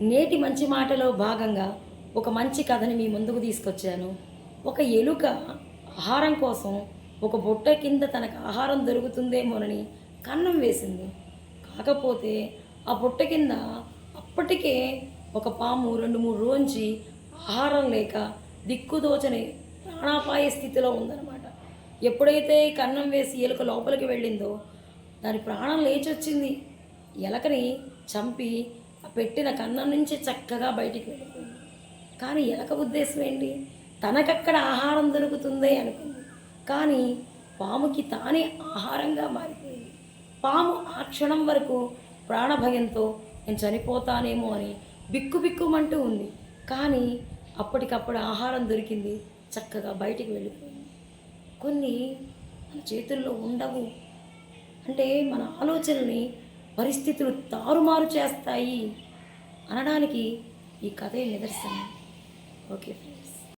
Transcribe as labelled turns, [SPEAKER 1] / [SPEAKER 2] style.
[SPEAKER 1] నేటి మంచి మాటలో భాగంగా ఒక మంచి కథని మీ ముందుకు తీసుకొచ్చాను. ఒక ఎలుక ఆహారం కోసం ఒక బుట్ట కింద తనకు ఆహారం దొరుకుతుందేమోనని కన్నం వేసింది. కాకపోతే ఆ బుట్ట కింద అప్పటికే ఒక పాము రెండు మూడు రోజు ఆహారం లేక దిక్కుదోచని ప్రాణాపాయ స్థితిలో ఉందన్నమాట. ఎప్పుడైతే కన్నం వేసి ఎలుక లోపలికి వెళ్ళిందో దాని ప్రాణం లేచి వచ్చింది ఎలకని చంపి పెట్టిన కన్నం నుంచి చక్కగా బయటికి వెళ్ళిపోయింది. కానీ ఎలక ఉద్దేశం ఏంటి? తనకక్కడ ఆహారం దొరుకుతుంది అనుకుంది. కానీ పాముకి తానే ఆహారంగా మారిపోయింది. పాము ఆ క్షణం వరకు ప్రాణభయంతో నేను చనిపోతానేమో అని బిక్కు బిక్కుమంటూ ఉంది. కానీ అప్పటికప్పుడు ఆహారం దొరికింది చక్కగా బయటికి వెళ్ళిపోయింది. కొన్ని మన చేతుల్లో ఉండవు. అంటే మన ఆలోచనని పరిస్థితులు తారుమారు చేస్తాయి. అనడానికి ఈ కథే నిదర్శనం. Okay friends.